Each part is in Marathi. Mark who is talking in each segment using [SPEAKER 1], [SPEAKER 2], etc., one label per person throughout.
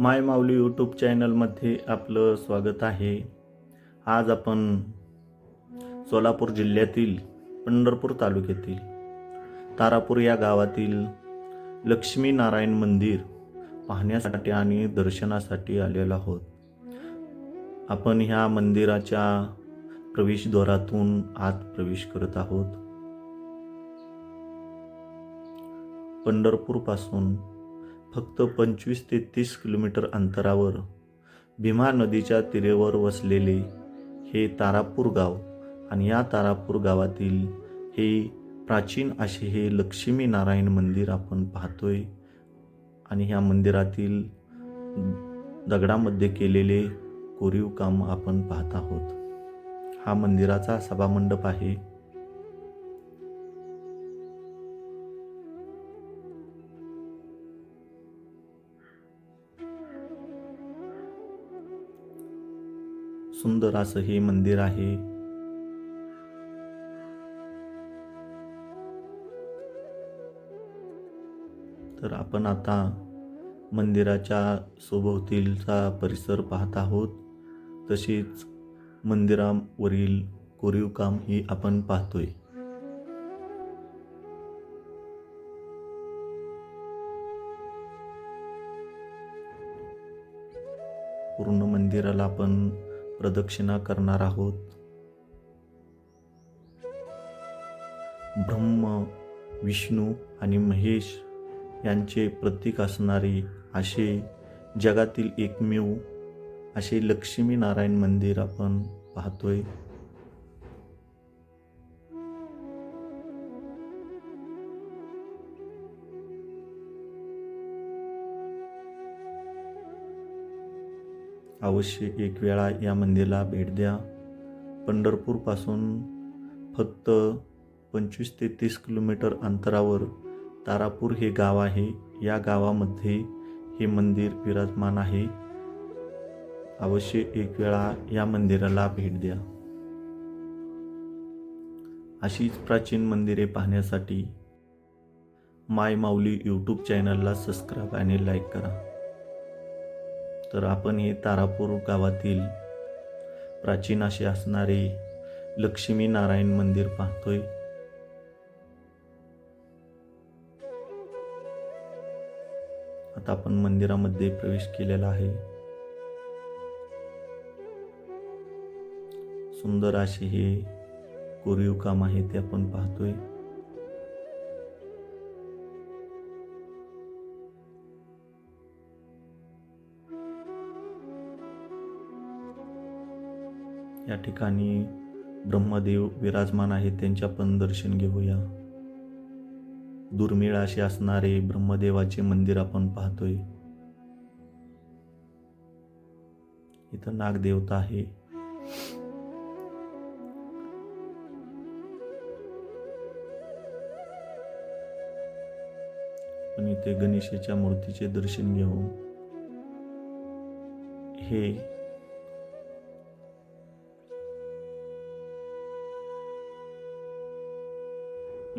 [SPEAKER 1] माय माऊली यूट्यूब चॅनलमध्ये आपलं स्वागत आहे. आज आपण सोलापूर जिल्ह्यातील पंढरपूर तालुक्यातील तारापूर या गावातील लक्ष्मीनारायण मंदिर पाहण्यासाठी आणि दर्शनासाठी आलेलो आहोत. आपण ह्या मंदिराच्या प्रवेशद्वारातून आत प्रवेश करत आहोत. पंढरपूरपासून फक्त पंचवीस ते तीस किलोमीटर अंतरावर भीमा नदीच्या तीरेवर वसलेले हे तारापूर गाव आणि या तारापूर गावातील हे प्राचीन असे हे लक्ष्मी नारायण मंदिर आपण पाहतोय. आणि ह्या मंदिरातील दगडामध्ये केलेले कोरीव काम आपण पाहत आहोत. हा मंदिराचा सभामंडप आहे. सुंदर असं हे मंदिर आहे. तर आपण आता मंदिराच्या सोभोवतीलचा परिसर पाहत आहोत. तसेच मंदिरावरील कोरीव काम ही आपण पाहतोय. पूर्ण मंदिराला आपण प्रदक्षिणा करणार आहोत. ब्रह्म विष्णू आणि महेश यांचे प्रतीक असणारे असे जगातील एकमेव असे लक्ष्मी नारायण मंदिर आपण पाहतोय. अवश्य एक वेळा या मंदिराला भेट द्या. पंढरपूरपासून फक्त पंचवीस ते तीस किलोमीटर अंतरावर तारापूर हे गाव आहे. या गावामध्ये हे मंदिर विराजमान आहे. अवश्य एक वेळा या मंदिराला भेट द्या. अशीच प्राचीन मंदिरे पाहण्यासाठी माय माऊली यूट्यूब चॅनलला सबस्क्राईब आणि लाईक करा. तर आपण हे तारापूर गावातील प्राचीन असे असणारे लक्ष्मी नारायण मंदिर पाहतोय. आता आपण मंदिरामध्ये प्रवेश केलेला आहे. सुंदर असे हे कोरीव काम आहे ते आपण पाहतोय. या ठिकाणी ब्रह्मदेव विराजमान आहेत त्यांच्या पण दर्शन घेऊया. दुर्मिळ असे असणारे ब्रह्मदेवाचे मंदिर आपण पाहतोय. इथं नागदेवता आहे. पण इथे गणेशाच्या मूर्तीचे दर्शन घेऊ. हे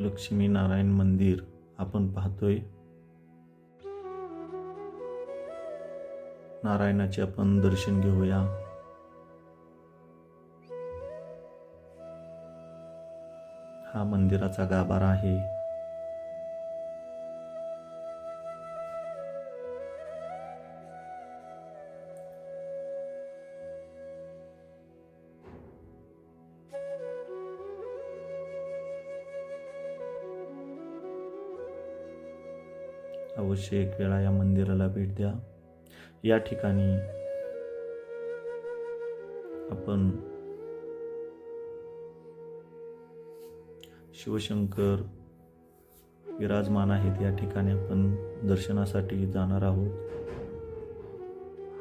[SPEAKER 1] लक्ष्मीनारायण मंदिर आपण पाहतोय. नारायणाचे आपण दर्शन घेऊया. हा मंदिराचा गाभारा आहे. अवश्य एक वेळा या मंदिराला भेट द्या. या ठिकाणी आपण शिवशंकर विराजमान आहेत. या ठिकाणी आपण दर्शनासाठी जाणार आहोत.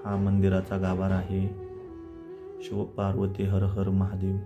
[SPEAKER 1] हा मंदिराचा गाभार आहे. शिव पार्वती हर हर महादेव.